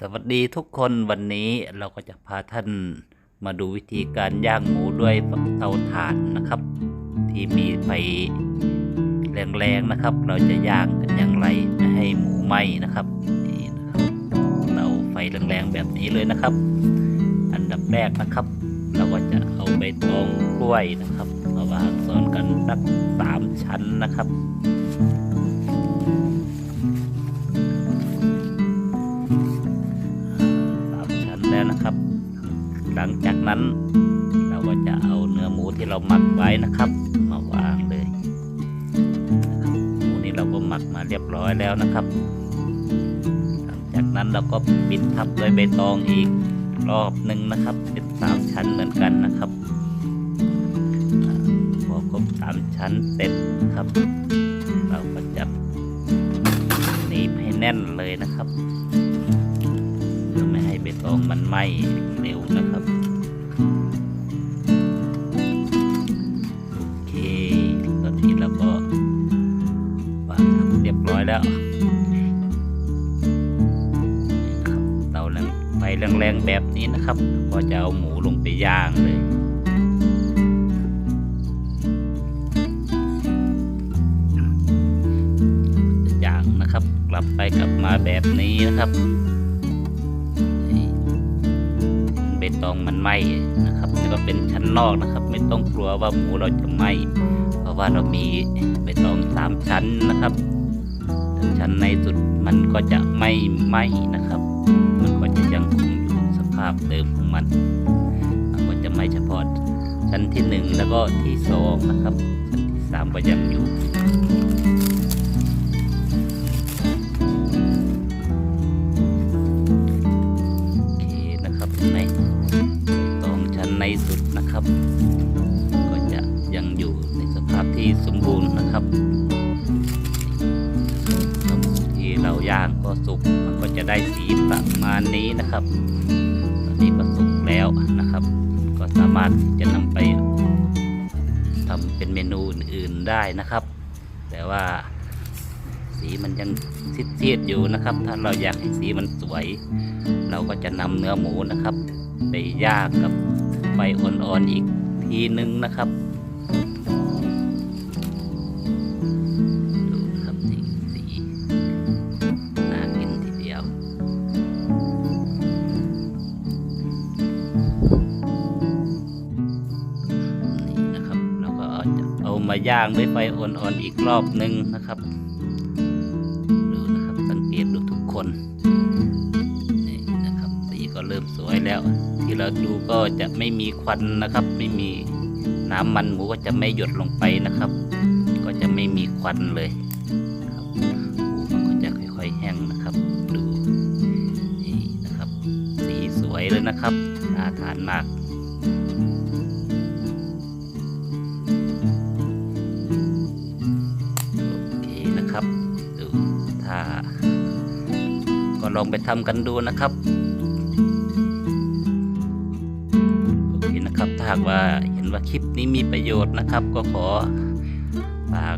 สวัสดีทุกคนวันนี้เราก็จะพาท่านมาดูวิธีการย่างหมูด้วยเตาถ่านนะครับ ที่มีไฟแรงๆนะครับ เราจะย่างกันอย่างไรไม่ให้หมูไหม้นะครับนี่นะครับเตาไฟแรงๆแบบนี้เลยนะครับ อันดับแรกนะครับ เราก็จะเอาใบตองกล้วยนะครับมาวางซ้อนกันสักสามชั้นนะครับ ลังจากนั้น เราก็จะเอาเนื้อหมูที่เราหมักไว้นะครับ มาวางเลยหมูนี้เราก็หมักมาเรียบร้อยแล้วนะครับ หลังจากนั้นเราก็ปิดทับด้วยใบตองอีกรอบหนึ่งนะครับ เป็นสามชั้นเหมือนกันนะครับพอครบสามชั้นเสร็จนะครับ เราก็จะหนีบให้แน่นเลยนะครับ มันไหม้เร็วนะครับ โอเคตอนนี้เราก็วางทำเรียบร้อยแล้วครับเตาแรงไฟแรงๆแบบนี้นะครับ ก็จะเอาหมูลงไปย่างเลยย่างนะครับกลับไปกลับมาแบบนี้นะครับ ตองมันไหม้นะครับแล้วก็เป็นชั้นนอกนะครับ ไม่ต้องกลัวว่าหมูเราจะไหม้เพราะว่าเรามีใบตองสามชั้นนะครับชั้นในสุดมันก็จะไม่ไหม้นะครับ มันก็จะยังคงอยู่สภาพเดิมของมัน มันก็จะไหม้เฉพาะชั้นที่หนึ่งแล้วก็ที่สองนะครับชั้นที่สามก็ยังอยู่ สุดนะครับ ก็จะยังอยู่ในสภาพที่สมบูรณ์นะครับแล้วหมูที่เราย่างก็สุกมันก็จะได้สีประมาณนี้นะครับตอนนี้ก็สุกแล้วนะครับ ก็สามารถที่จะนำไปทำเป็นเมนูอื่นๆได้นะครับ แต่ว่าสีมันยังซีดๆอยู่นะครับ ถ้าเราอยากให้สีมันสวย เราก็จะนำเนื้อหมูนะครับ ไปย่างกับ ไฟอ่อนๆอีกทีนึงนะครับดูครับนี่สีน่ากินทีเดียว นี่นะครับเราก็เอามาย่างด้วยไฟอ่อนๆอีกรอบหนึ่งนะครับ ดูนะครับสังเกตดูทุกคน ก็เริ่มสวยแล้ว ที่เราดูก็จะไม่มีควันนะครับ ไม่มีน้ำมันหมูก็จะไม่หยดลงไปนะครับ ก็จะไม่มีควันเลยครับหมูมันก็จะค่อยๆแห้งนะครับ ดูนี่นะครับ สีสวยเลยนะครับน่าทานมากโอเคนะครับ ดูถ้าก็ลองไปทำกันดูนะครับ หากว่าเห็นว่าคลิปนี้มีประโยชน์นะครับ ก็ขอฝาก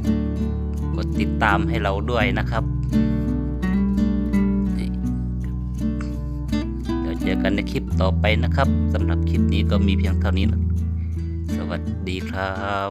กดติดตามให้เราด้วยนะครับเดี๋ยวเจอกันในคลิปต่อไปนะครับสำหรับคลิปนี้ก็มีเพียงเท่านี้นะสวัสดีครับ